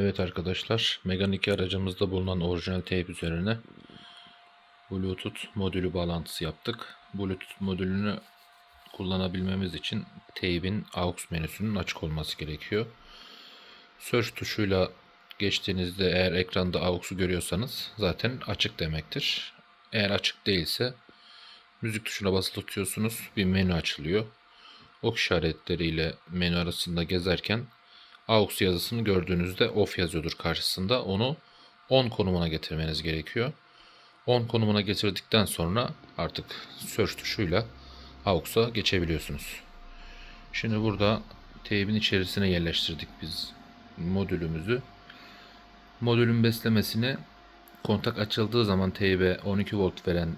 Evet arkadaşlar, Megane 2 aracımızda bulunan orijinal teyp üzerine Bluetooth modülü bağlantısı yaptık. Bluetooth modülünü kullanabilmemiz için teybin AUX menüsünün açık olması gerekiyor. Search tuşuyla geçtiğinizde eğer ekranda AUX'u görüyorsanız zaten açık demektir. Eğer açık değilse müzik tuşuna basılı tutuyorsunuz bir menü açılıyor. Ok işaretleriyle menü arasında gezerken AUX yazısını gördüğünüzde off yazıyordur karşısında. Onu on konumuna getirmeniz gerekiyor. 10 konumuna getirdikten sonra artık search tuşuyla AUX'a geçebiliyorsunuz. Şimdi burada teybin içerisine yerleştirdik biz modülümüzü. Modülün beslemesini kontak açıldığı zaman teybe 12 volt veren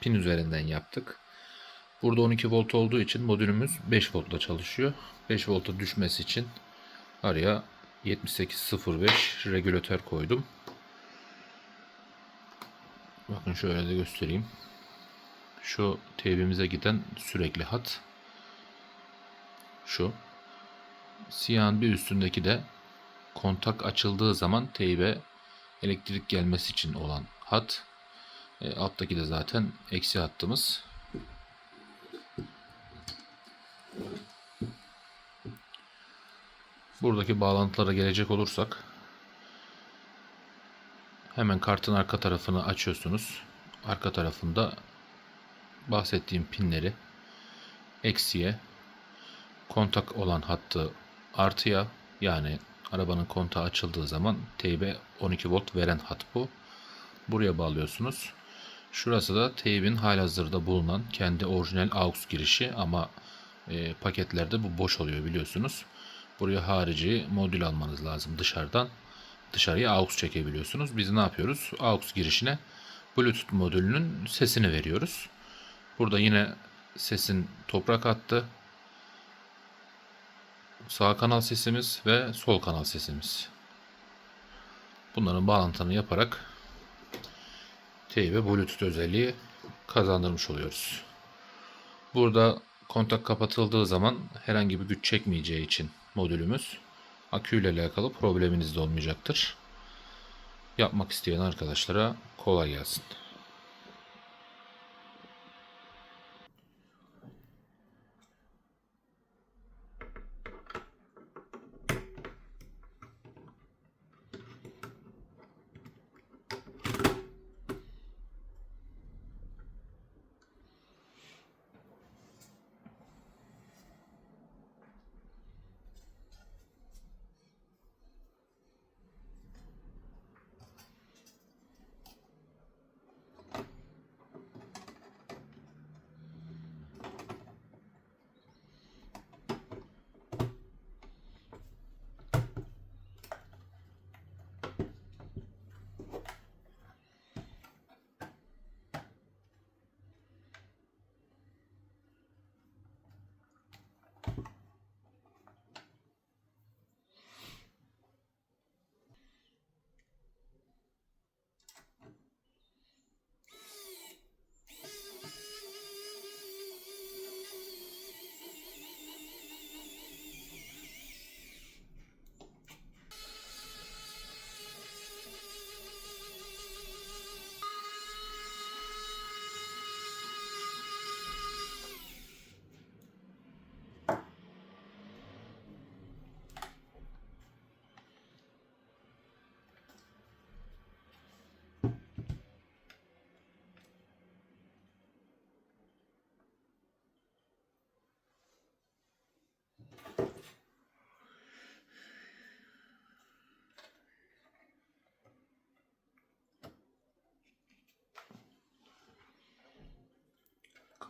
pin üzerinden yaptık. Burada 12 volt olduğu için modülümüz 5 voltla çalışıyor. 5 volta düşmesi için araya 7805 regülatör koydum. Bakın şöyle de göstereyim. Şu teybimize giden sürekli hat. Şu. Siyahın bir üstündeki de kontak açıldığı zaman teybe elektrik gelmesi için olan hat. E, alttaki de zaten eksi hattımız. Buradaki bağlantılara gelecek olursak hemen kartın arka tarafını açıyorsunuz. Arka tarafında bahsettiğim pinleri eksiye kontak olan hattı artıya yani arabanın kontağı açıldığı zaman teybe 12 volt veren hat bu. Buraya bağlıyorsunuz. Şurası da teybin halihazırda bulunan kendi orijinal AUX girişi ama e, paketlerde bu boş oluyor biliyorsunuz. Buraya harici modül almanız lazım dışarıdan. Dışarıya AUX çekebiliyorsunuz. Biz ne yapıyoruz? AUX girişine Bluetooth modülünün sesini veriyoruz. Burada yine sesin toprak hattı, sağ kanal sesimiz ve sol kanal sesimiz. Bunların bağlantını yaparak teybe Bluetooth özelliği kazandırmış oluyoruz. Burada kontak kapatıldığı zaman herhangi bir güç çekmeyeceği için modülümüz aküyle alakalı probleminiz de olmayacaktır. Yapmak isteyen arkadaşlara kolay gelsin.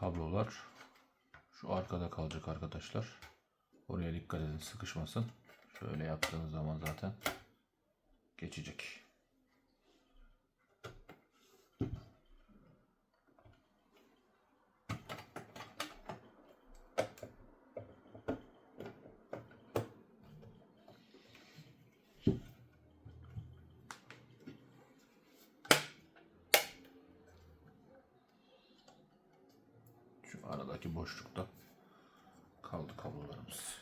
Kablolar şu arkada kalacak arkadaşlar. Oraya dikkat edin sıkışmasın. Şöyle yaptığınız zaman zaten geçecek. Şu aradaki boşlukta kaldı kablolarımız.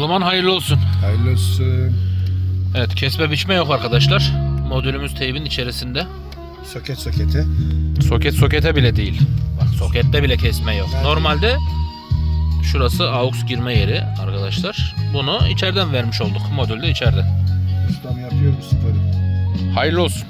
Zaman hayırlı olsun. Hayırlı olsun. Evet kesme biçme yok arkadaşlar. Modülümüz teybin içerisinde. Soket sokete. Soket sokete bile değil. Bak sokette bile kesme yok. Nerede? Normalde şurası aux girme yeri arkadaşlar. Bunu içeriden vermiş olduk. Modül de içeride. Ustam yapıyor bu sporu. Hayırlı olsun.